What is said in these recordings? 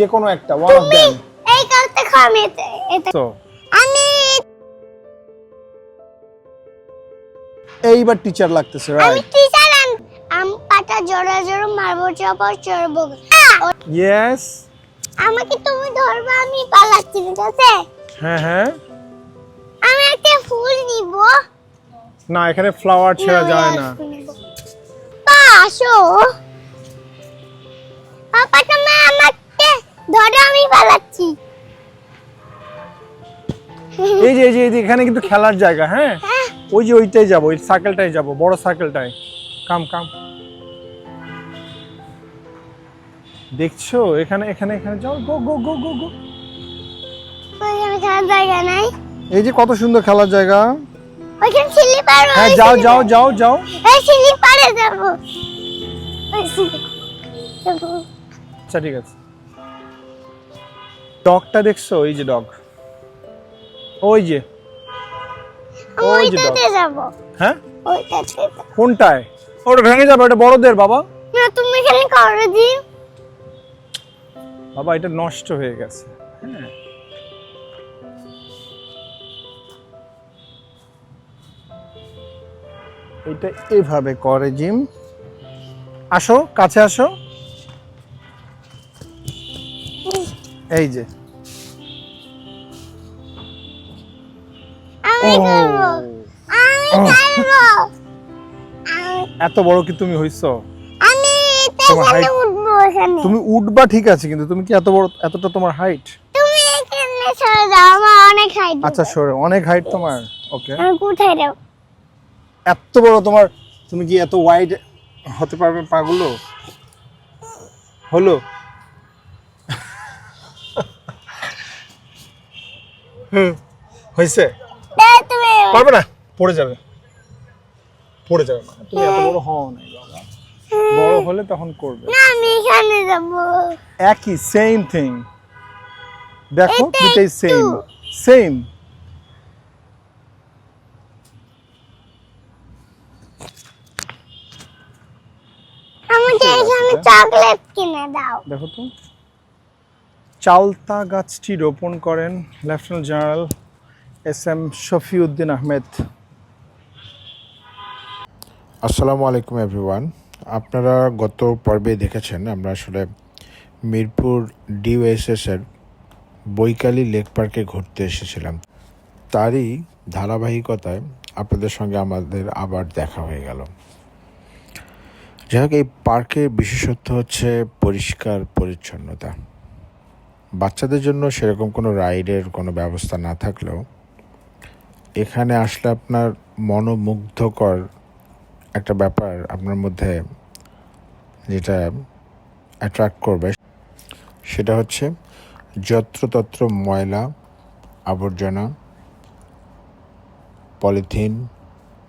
যে কোনো একটা ওয়ান অফ দেম এই কালতে খাও আমি এটা- তো আমি এইবার টিচার লাগতেছে রাইট আমি টিচার আম পাটা জোড়া জোড়া মারবো চপর চড়বো। ইয়েস আমাকে তুমি ধরবা আমি পালাচ্ছি ঠিক আছে? হ্যাঁ হ্যাঁ। আমি একটা ফুল নিব। না এখানে ফ্লাওয়ার ছেড়া যায় না। পা আসো। পাপা তুমি আমাকে ধরো আমি পালাচ্ছি। এই যে এই যে এখানে কিন্তু খেলার জায়গা হ্যাঁ? হ্যাঁ। ওই যে ওইটাই যাব ওই সার্কেলটাই যাব বড় সাইকেলটাই কাম কাম। দেখছ? এখানে এখানে এখানে যাও। গো গো গো গো গো। এই যে কত সুন্দর খেলার জায়গা। ওইখানে স্লিপার হ্যাঁ যাও যাও যাও যাও। এই স্লিপার যাব। আচ্ছা ঠিক আছে। ডগটা দেখছ? ওই যে ডগ। ওই যে। ওই যে ওইটাতে হ্যাঁ? কোনটায়? ওটা ভেঙে যাবে ওটা বড়দের বাবা। না তুমি এখানে করো দি বাবা এটা নষ্ট হয়ে গেছে। হ্যাঁ। এটা এভাবে করে জিম। আসো কাছে আসো। এই যে। এত বড় কি তুমি হইছো? তুমি উঠবা ঠিক আছে কিন্তু তুমি কি এত বড় এতটা তোমার হাইট তুমি এখানে সরে যাও আমার অনেক হাইট আচ্ছা সরে। অনেক হাইট তোমার? ওকে আমি কোথায় যাব এত বড় তোমার তুমি কি এত ওয়াইড হতে পারবে পাগুলো? হলো? হুম হয়েছে পারবে না? পড়ে যাবে। পড়ে যাবে তুমি এত বড় হও নাই বাবা। বড় হলে তখন করবে। না আমি এখানে যাব। একই সেম থিং দেখো দুটাই সেম সেম আমাকে এখানে চকলেট কিনে দাও। দেখো তো। চালতা গাছটি রোপণ করেন lieutenant general S M Shafiuddin Ahmed. আসসালামু আলাইকুম, এভরিওয়ান। আপনারা গত পর্বে দেখেছেন আমরা আসলে মিরপুর ডিওএসএস এর বৈকালী লেক পার্কে ঘুরতে এসেছিলাম। তারই ধারাবাহিকতায় আপনাদের সঙ্গে আমাদের আবার দেখা হয়ে গেল। যাই হোক, এই পার্কের বিশেষত্ব হচ্ছে পরিষ্কার পরিচ্ছন্নতা। বাচ্চাদের জন্য সেরকম কোনো রাইডের কোনো ব্যবস্থা না থাকলেও এখানে আসলে আপনার মনোমুগ্ধকর একটা ব্যাপার আপনার মধ্যে যেটা অ্যাট্রাক্ট করবে সেটা হচ্ছে যত্রতত্র ময়লা, আবর্জনা, পলিথিন,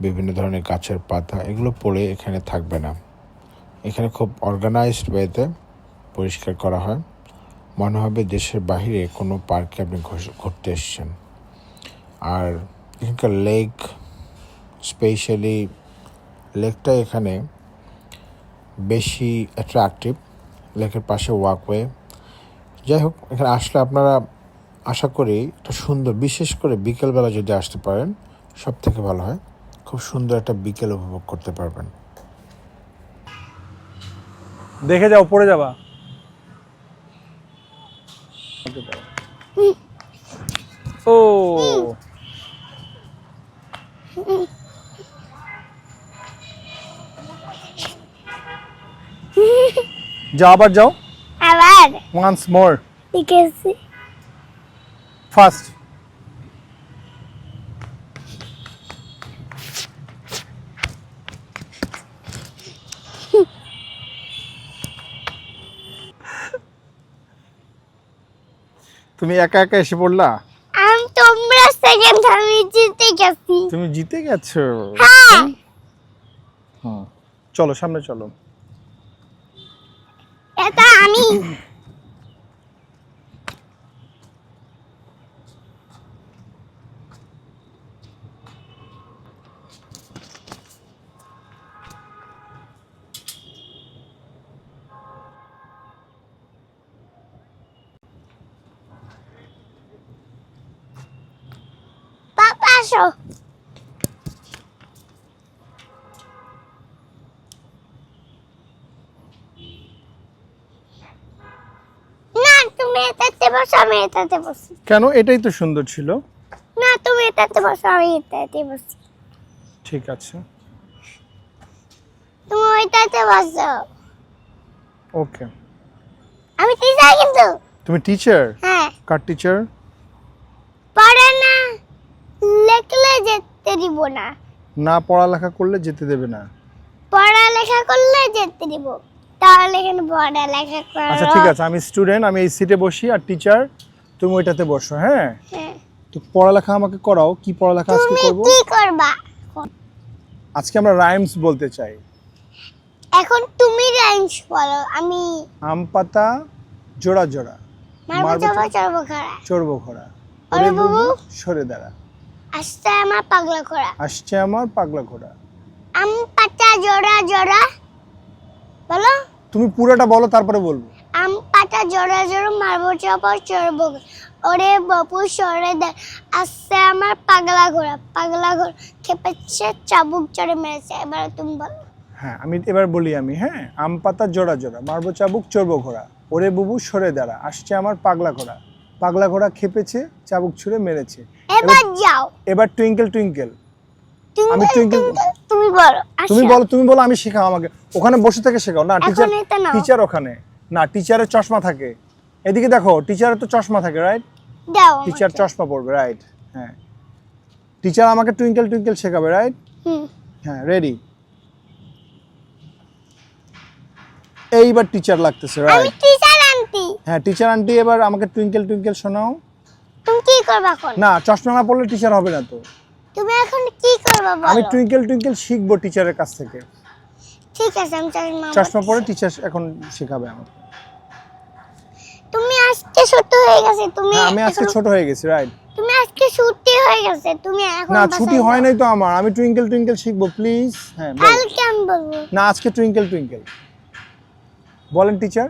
বিভিন্ন ধরনের গাছের পাতা, এগুলো পড়ে এখানে থাকবে না। এখানে খুব অর্গানাইজড ওয়েতে পরিষ্কার করা হয়। মনে হবে দেশের বাইরে কোনো পার্কে আপনি ঘুরতে এসছেন। আর এখানকার লেক, স্পেশালি লেকটা এখানে বেশি অ্যাট্রাকটিভ লেকের পাশে ওয়াকওয়ে যাই হোক, এখানে আসলে আপনারা আশা করি একটা সুন্দর, বিশেষ করে বিকেলবেলা যদি আসতে পারেন সব থেকে ভালো হয়। খুব সুন্দর একটা বিকেল উপভোগ করতে পারবেন। দেখে যাও পড়ে যাবা। ও যাও আবার যাও আবার ওয়ান্স মোর ঠিক আছে ফার্স্ট তুমি একা একা এসে পড়লা? আমি তোমরা সেকেন্ড আমি জিতে গেছি। তুমি জিতে গেছো? হ্যাঁ। চলো সামনে চলো। এটা আমি। আসো। তুমি এটাতে বসো আমি এটাতে বসি। কেন? এটাই তো সুন্দর ছিল। না তুমি এটাতে বসো আমি এটাতে বসি। ঠিক আছে। তুমি ওইটাতে বসো। ওকে। আমি টিচার কিন্তু। তুমি টিচার হ্যাঁ। কার টিচার পড়ে না লেখলে যেতে দিব না। না পড়ালেখা করলে যেতে দেবে না। পড়ালেখা করলে যেতে দিব। তাহলে এখানে পড়ালেখা করো। আচ্ছা ঠিক আছে আমি স্টুডেন্ট আমি এই সিটে বসি আর টিচার তুমি ওইটাতে বসো হ্যাঁ? হ্যাঁ। তো পড়ালেখা আমাকে করাও কি পড়ালেখা আজকে করব? তুমি কি করবা? আজকে আমরা রাইমস বলতে চাই। এখন তুমি রাইমস বলো আমি আম পাতা জোড়া জোড়া। মারবো চড়বো খরা চড়বো খোড়া ওরে বাবু। সরে দাঁড়া। আসতে আমার পাগলা খরা আসছে আমার পাগলা ঘোড়া। আম পাতা জোড়া জোড়া বলো? তুমি পুরোটা বলো তারপরে বলব। আম পাতা জোড়া জোড়া মারবো চাবো চড়বো। ওরে বাবু সরে দে। আসছে আমার পাগলা ঘোড়া। পাগলা ঘোড়া খেপেছে চাবুক চড়ে মেরেছে। এবার তুমি বলো। হ্যাঁ আমি এবার বলি আমি হ্যাঁ? আম পাতা জোড়া জোড়া মারবো চাবুক চড়বো ঘোড়া। ওরে বুবু সরে দাঁড়া। আসছে আমার পাগলা ঘোড়া। পাগলা ঘোড়া খেপেছে চাবুক ছুঁড়ে মেরেছে। এবার যাও। এবার টুইঙ্কেল টুইঙ্কেল আমি টুইঙ্কেল তুমি বলো তুমি বলো তুমি বলো আমি শেখাও আমাকে। ওখানে বসে থেকে শেখাও। না টিচার। টিচার ওখানে। না টিচারের চশমা থাকে। এদিকে দেখো টিচারের তো চশমা থাকে রাইট দাও টিচার চশমা পরবে রাইট হ্যাঁ। টিচার আমাকে টুইঙ্কেল টুইঙ্কেল শেখাবে রাইট হুম। হ্যাঁ রেডি এইবার টিচার লাগতেছে আমি রাইট টিচার আন্টি হ্যাঁ টিচার আন্টি এবার আমাকে টুইঙ্কেল টুইঙ্কেল শোনাও। তুমি কি করবা এখন? না চশমা না পড়লে টিচার হবে না তো। তুমি এখন কি করবা আমি টুইঙ্কেল টুইঙ্কেল শিখব টিচারের কাছ থেকে। ঠিক আছে আমি চশমা চশমা। পরে টিচার এখন শেখাবে আমাকে। তুমি আজকে ছুটি হয়ে গেছে তুমি হ্যাঁ আমি আজকে ছোট হয়ে গেছি রাইট তুমি আজকে ছুটি হয়ে গেছে তুমি এখন না ছুটি হয় নাই তো আমার। আমি টুইঙ্কেল টুইঙ্কেল শিখব প্লিজ হ্যাঁ কালকে আমি বলব। না আজকে টুইঙ্কেল টুইঙ্কেল বলেন টিচার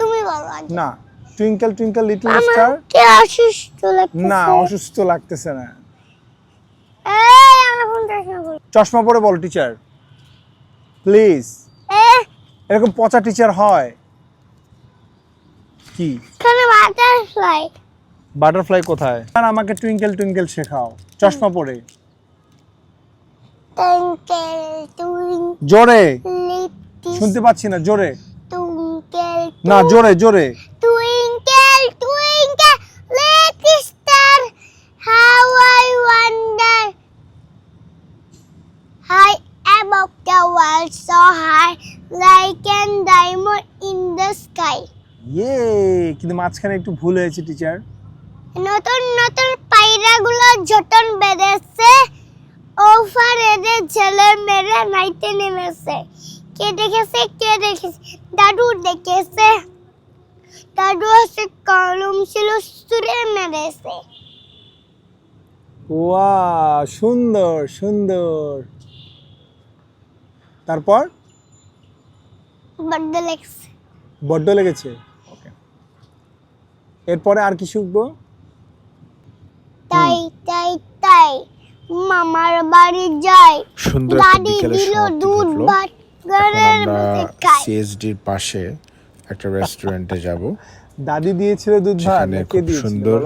তুমি বলো না টুইঙ্কেল টুইঙ্কেল লিটল স্টার আমাকে অসুস্থ লাগছে না অসুস্থ লাগতেছে না। এই আমার ফোন চশমা চশমা পরে বল টিচার প্লিজ এ। এরকম পচা টিচার হয়। কি? এখানে বাটারফ্লাই বাটারফ্লাই কোথায়? আর আমাকে টুইঙ্কেল টুইঙ্কেল শেখাও। চশমা পরে। টুইঙ্কেল টুইঙ্কেল জোরে। শুনতে পাচ্ছি না জোরে। টুইঙ্কেল না জোরে জোরে। কিন্তু মাঝখানে একটু ভুল হয়েছে টিচার নতুন নতুন পায়রাগুলো যতন বেড়েছে ওফারে ছেলে মেরে নাইতে নেমেছে। কে দেখেছে কে দেখেছে? দাদু দেখেছে। দাদু হচ্ছে কলম ছিল সুরে মেরেছে। ওয়া সুন্দর সুন্দর। তারপর? বড্ড লেগছে। বড্ড লেগেছে? এরপরে আর কি শিখব? তাই তাই তাই। মামার বাড়ি যাই। সুন্দর দাদি দিল দুধ খাই। সিএসডির পাশে একটা রেস্টুরেন্টে যাব। দাদি দিয়েছিল দুধ ভাত কে খুব দিয়েছিল সুন্দর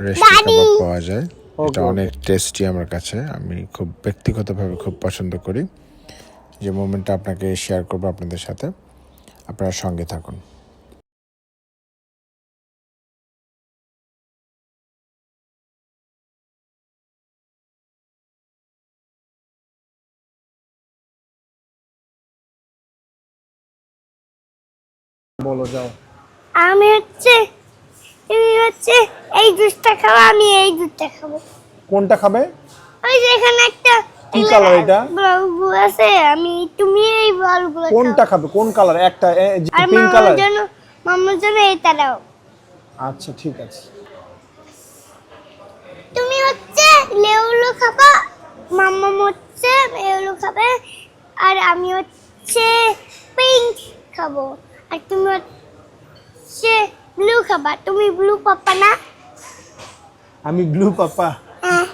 রেস্টুরেন্ট! পাওয়া যায়। এটা অনেক টেস্টি আমার কাছে। আমি খুব ব্যক্তিগতভাবে খুব পছন্দ করি। যে মোমেন্টটা আপনাকে শেয়ার করব আপনাদের সাথে। আপনারা সঙ্গে থাকুন। বলো যাও। আমি হচ্ছে তুমি হচ্ছে এই জুসটা খাব আমি এই দুধটা খাব। কোনটা খাবে? ওই যে এখানে একটা কি colour এটা? বাবু আছে আমি তুমি এই বলগুলো কোনটা খাবে? কোন কালার একটা পিঙ্ক কালার জন্য মামার জন্য এইটা দাও। আচ্ছা ঠিক আছে। তুমি হচ্ছে লেউলু খাবা মাম্মা হচ্ছে লেউলু খাবে আর আমি হচ্ছে পিঙ্ক খাব। আর তুমি হচ্ছে ব্লু খাবা। তুমি ব্লু পাপা না? আমি ব্লু পাপা হ্যাঁ।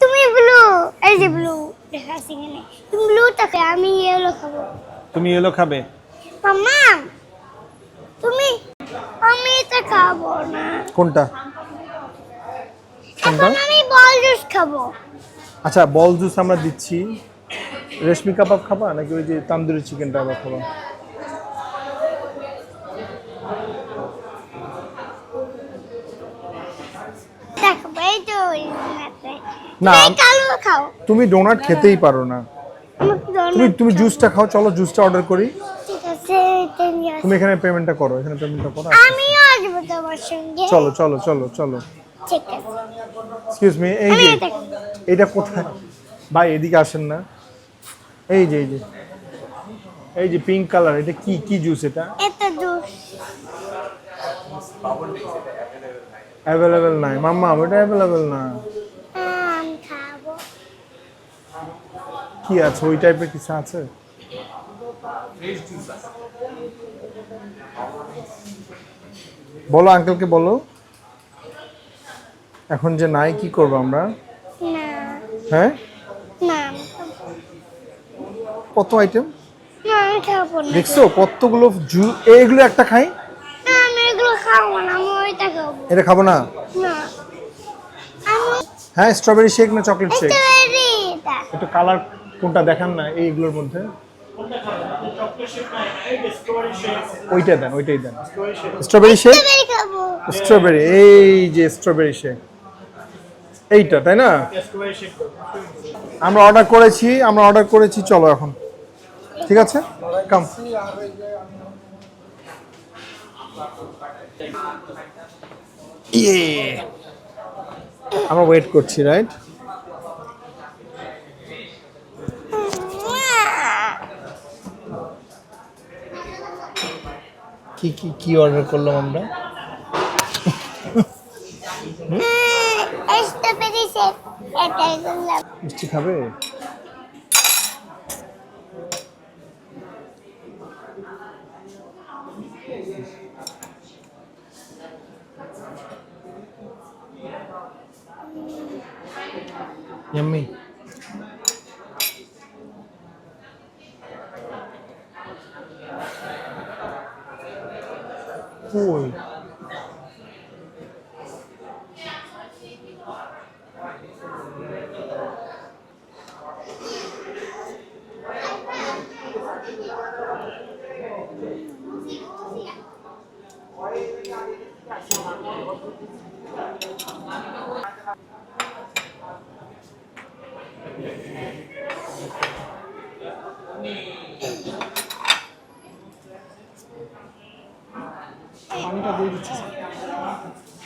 তুমি ব্লু এই যে ব্লু এখানে। তুমি ব্লু থাকে আমি ইয়েলো খাব। তুমি এলো খাবে? মাম্মা তুমি আমি এটা খাব না। কোনটা? কোনটা? এখন আমি বল জুস খাব। আচ্ছা বল জুস আমরা দিচ্ছি। রেশমি কাবাব খাবা নাকি ওই যে তান্দুরি চিকেনটা আবার খাবা দেখো এই তো ওই ম্যাপে না, খাও। তুমি ডোনাট খেতেই পারো না। তুমি তুমি জুসটা খাও চলো জুসটা অর্ডার করি। তুমি এখানে পেমেন্টটা করো এখানে পেমেন্টটা করো আমিও আসব তোমার সঙ্গে। চলো চলো চলো চলো। ঠিক আছে। এক্সকিউজ মি এই যে এটা এইটা কোথায়? ভাই এদিকে আসেন না। এই যে এই যে এই যে পিঙ্ক কালার এটা কি কি জুস এটা? এটা জুস অ্যাভেলেবেল নাই। মাম্মা ওটা অ্যাভেলেবেল না কি আছে? ওই টাইপের কিছু আছে? বলো আঙ্কেলকে বলো। এখন যে নাই কি করব আমরা? হ্যাঁ? কত আইটেম দেখছ কতগুলো জু এইগুলো একটা খাই? এগুলো খাব না আমি ওইটা খাব। এটা খাব না? না। আমি হ্যাঁ স্ট্রবেরি শেক না চকলেট শেক স্ট্রবেরি এটা একটু কালার কোনটা দেখান না এইগুলোর মধ্যে। ওইটা দেন ওইটাই দেন। স্ট্রবেরি শেক স্ট্রবেরি স্ট্রবেরি এই যে স্ট্রবেরি শেক এইটা তাই না? আমরা অর্ডার করেছি আমরা অর্ডার করেছি চলো এখন। ঠিক আছে? কাম ইয়ে আমরা ওয়েট করছি রাইট কি কি কি অর্ডার করলাম আমরা? মিষ্টি খাবে? ইয়াম্মি কই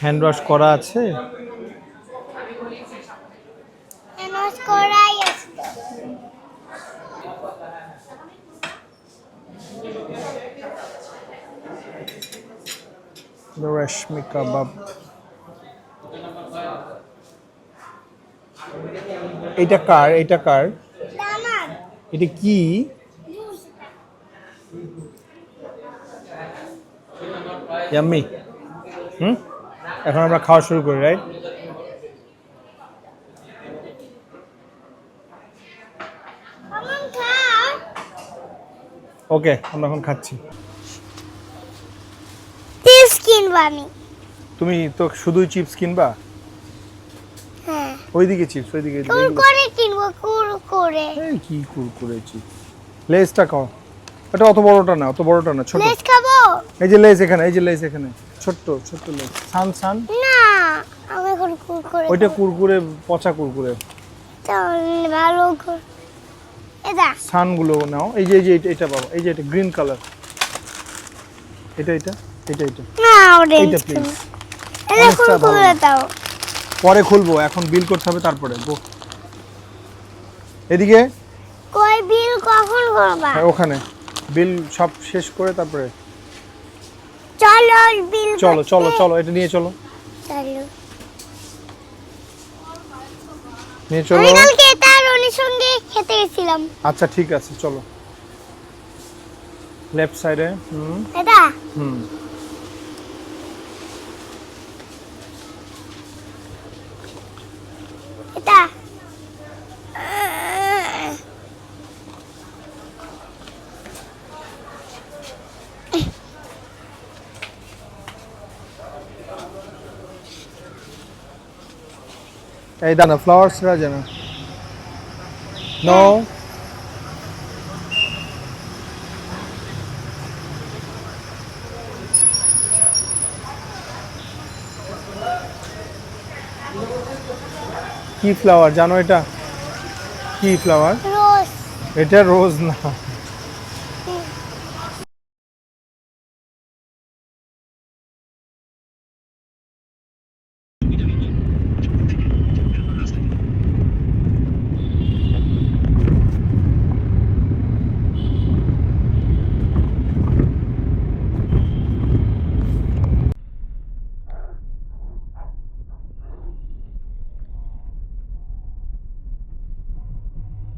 হ্যান্ড ওয়াশ করা আছে? এনস করাই আসতো রেশমি কাবাব এটা কার? এটা কার? এটা কি? Yummy hmm? এখন আমরা খাওয়া শুরু করি রাইট ওকে আমরা এখন খাচ্ছি। চিপস কিনবো আমি। তুমি তো শুধুই চিপস কিনবা? ওইদিকে চিপস ওইদিকে। কুরকুরে কিনবো কুরকুরে এই কি কুরকুরে চিপস লেসটা খাও। এটা অত বড়টা না অত বড়টা না ছোট। লেস খাব? এই যে লেস এখানে এই যে লেস এখানে ছোট্ট ছোট্ট লেস সান সান। না আমি এখন কুরকুরে ওইটা কুরকুরে পচা কুরকুরে ভালো এটা সানগুলো নাও। এই যে এই যে এটা- এটা পাবো এই যে এটা গ্রিন কালার এটা এটা এটা এটা। না অরেঞ্জ এইটা প্লিজ এটা কুরকুরে দাও। পরে খুলবো এখন বিল করতে হবে তারপরে এদিকে? কই বিল কখন করবা? হ্যাঁ, ওখানে। বিল সব শেষ করে তারপরে। চলো বিল চলো চলো চলো এটা নিয়ে চলো। চলো। নিয়ে চলো। আমি কালকে এটা রনির সঙ্গে খেতে গেছিলাম। আচ্ছা ঠিক আছে চলো। লেফট সাইডে হুম। এটা? হুম। এই দানা ফ্লাওয়ার ছেড়া যেন। নো কি ফ্লাওয়ার জানো এটা? কি ফ্লাওয়ার রোজ এটা রোজ না।